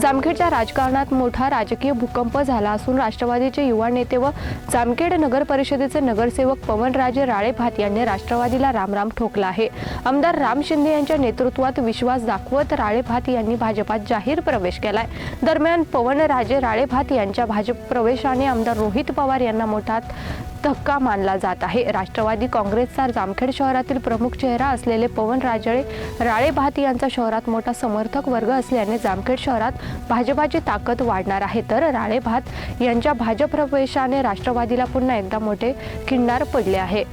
जामखेडच्या राजकारणात मोठा राजकीय भूकंप झाला असून राष्ट्रवादीचे युवा नेते व जामखेड नगर परिषदेचे नगरसेवक पवनराजे राळेभात यांनी राष्ट्रवादीला रामराम ठोकला आहे. आमदार राम शिंदे यांच्या नेतृत्वात विश्वास दाखवत राळेभात यांनी भाजपात जाहीर प्रवेश केलाय. दरम्यान पवनराजे राळेभात यांच्या भाजप प्रवेशाने आमदार रोहित पवार यांना मोठा धक्का मानला जात आहे. राष्ट्रवादी काँग्रेसचा जामखेड शहरातील प्रमुख चेहरा असलेले पवन राजळे राळेभात यांचा शहरात मोठा समर्थक वर्ग असल्याने जामखेड शहरात भाजपाची ताकद वाढणार आहे. तर राळेभात यांच्या भाजप प्रवेशाने राष्ट्रवादीला पुन्हा एकदा मोठे किंडार पडले आहे.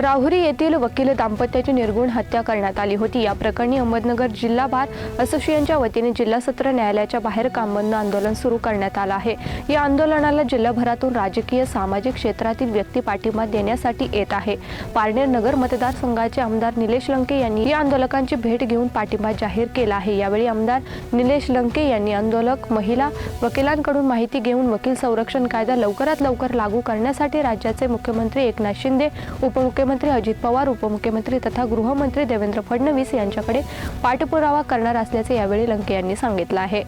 राहुरी येथील वकील दाम्पत्याची निर्गुण हत्या करण्यात आली होती. या प्रकरणी अहमदनगर जिल्हा बार असोसिएशनच्या वतीने जिल्हा सत्र न्यायालयाच्या बाहेर काम बंद आंदोलन सुरू करण्यात आलं आहे. या आंदोलनाला जिल्हाभरातून राजकीय सामाजिक क्षेत्रातील व्यक्ती पाठिंबा देण्यासाठी येत आहे. पारनेर नगर मतदारसंघाचे आमदार निलेश लंके यांनी या आंदोलकांची भेट घेऊन पाठिंबा जाहीर केला आहे. यावेळी आमदार निलेश लंके यांनी आंदोलक महिला वकिलांकडून माहिती घेऊन वकील संरक्षण कायदा लवकरात लवकर लागू करण्यासाठी राज्याचे मुख्यमंत्री एकनाथ शिंदे उपमुख्यमंत्री अजित पवार उपमुख्यमंत्री तथा गृहमंत्री देवेंद्र फडणवीस यांच्याकडे पाठपुरावा करणार असल्याचे यावेळी लंके यांनी सांगितलं आहे.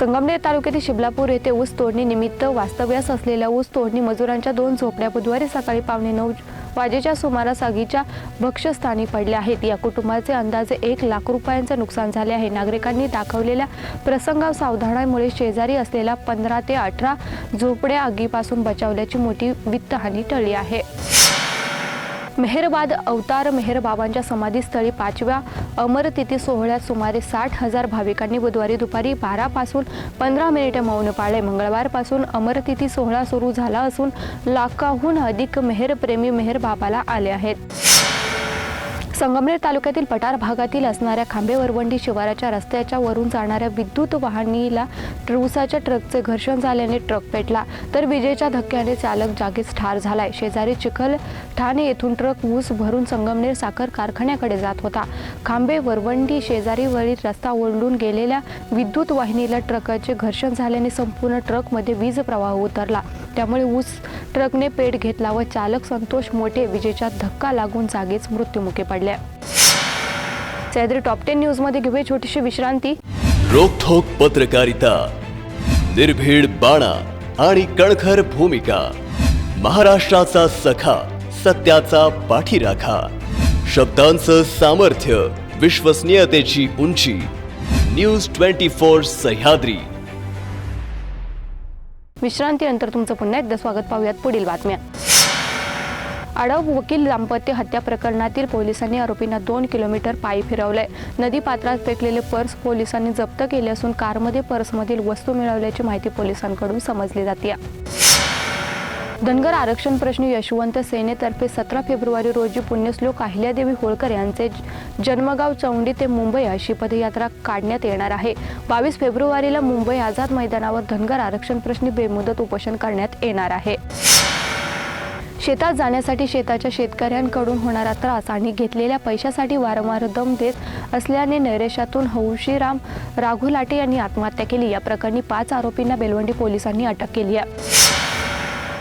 संगमनेर तालुक्यातील शिबलापूर येथे ऊस तोडणी निमित्त वास्तव्यास असलेल्या ऊस तोडणी मजुरांच्या दोन झोपड्या बुधवारी सकाळी पावणे नऊ वाजेच्या सुमारास आगीच्या भक्ष्यस्थानी पडल्या आहेत. या कुटुंबाचे अंदाजे एक लाख रुपयांचे नुकसान झाले आहे. नागरिकांनी दाखवलेल्या प्रसंगा सावधानामुळे शेजारी असलेल्या पंधरा ते अठरा झोपड्या आगीपासून बचावल्याची मोठी वित्तहानी टळली आहे. मेहरबाद अवतार मेहरबाबांच्या समाधीस्थळी पाचव्या अमरतिथी सोहळ्यात सुमारे साठ हजार भाविकांनी बुधवारी दुपारी बारापासून पंधरा मिनिटे मौन पाळले. मंगळवारपासून अमरतिथी सोहळा सुरू झाला असून लाखाहून अधिक मेहरप्रेमी मेहरबाबाला आले आहेत. संगमनेर तालुक्यातील पठार भागातील असणाऱ्या खांबेवरवंडी शिवाराच्या रस्त्याच्या वरून जाणाऱ्या विद्युत वाहनीला ऊसाच्या ट्रकचे घर्षण झाल्याने ट्रक पेटला. तर विजेच्या धक्क्याने चालक जागीच ठार झालाय. शेजारी चिखल ठाणे येथून ट्रक ऊस भरून संगमनेर साखर कारखान्याकडे जात होता. खांबे वरवंडी शेजारीवरील रस्ता ओलांडून गेलेल्या विद्युत वाहिनीला ट्रकाचे घर्षण झाल्याने संपूर्ण ट्रकमध्ये वीज प्रवाह उतरला. त्यामुळे ऊस ट्रकने पेट घेतला व चालक संतोष मोठे विजेचा धक्का लागून जागीच मृत्युमुखी पडल्या सह्याद्री टॉप टेन न्यूजमध्ये घेऊया छोटीशी विश्रांती. रोखोक पत्रकारिता निर्भीड बाणा आणि कणखर भूमिका महाराष्ट्राचा सखा सत्याचा पाठीराखा शब्दांचं सामर्थ्य विश्वसनीयतेची उंची न्यूज ट्वेंटी फोर सह्याद्री. विश्रांतीनंतर तुमचं पुन्हा एकदा स्वागत. पाहूयात पुढील बातम्या. अडव वकील दाम्पत्य हत्या प्रकरणातील पोलिसांनी आरोपींना दोन किलोमीटर पायी फिरवलंय. नदी पात्रात फेकलेले पर्स पोलिसांनी जप्त केले असून कारमध्ये पर्समधील वस्तू मिळवल्याची माहिती पोलिसांकडून समजली जाते धनगर आरक्षण प्रश्नी यशवंत सेनेतर्फे सतरा फेब्रुवारी रोजी पुण्यश्लोक अहिल्यादेवी होळकर यांचे जन्मगाव चौंडी ते मुंबई अशी पदयात्रा काढण्यात येणार आहे. बावीस फेब्रुवारीला मुंबई आझाद मैदानावर धनगर आरक्षण प्रश्नी बेमुदत उपोषण करण्यात येणार आहे. शेतात जाण्यासाठी शेताच्या शेतकऱ्यांकडून होणारा त्रास आणि घेतलेल्या पैशासाठी वारंवार दम देत असल्याने नैरेशातून हौशीराम राघू लाटे यांनी आत्महत्या केली. या प्रकरणी पाच आरोपींना बेलवंडी पोलिसांनी अटक केली आहे.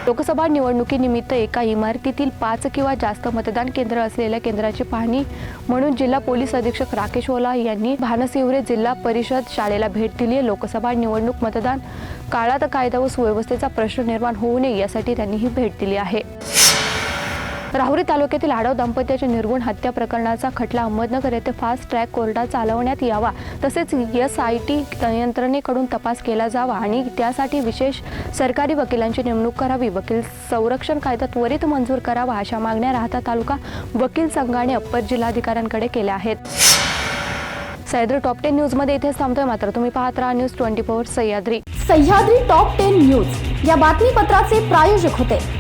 लोकसभा निवडणुकीनिमित्त एका इमारतीतील पाच किंवा जास्त मतदान केंद्र असलेल्या केंद्राची पाहणी म्हणून जिल्हा पोलीस अधीक्षक राकेश ओला यांनी भानसिवरे जिल्हा परिषद शाळेला भेट दिली. आहे लोकसभा निवडणूक मतदान काळात कायदा व सुव्यवस्थेचा प्रश्न निर्माण होऊ नये यासाठी त्यांनी ही भेट दिली आहे. राहुरी तालुक्यातील आडव दाम्पत्याच्या निर्गुण हत्या प्रकरणाचा खटला अहमदनगर येथे फास्ट ट्रॅक कोर्टात चालवण्यात यावा. तसेच एस आय टी यंत्रणेकडून तपास केला जावा आणि त्यासाठी विशेष सरकारी वकिलांची नेमणूक करावी. वकील संरक्षण कायदा त्वरित मंजूर करावा अशा मागण्या राहता तालुका वकील संघाने अप्पर जिल्हाधिकाऱ्यांकडे केल्या आहेत. सह्याद्री टॉप टेन न्यूजमध्ये इथेच थांबतोय मात्र. तुम्ही पाहत राहा news twenty four Sahyadri. Sahyadri top ten news. या बातमीपत्राचे प्रायोजक होते.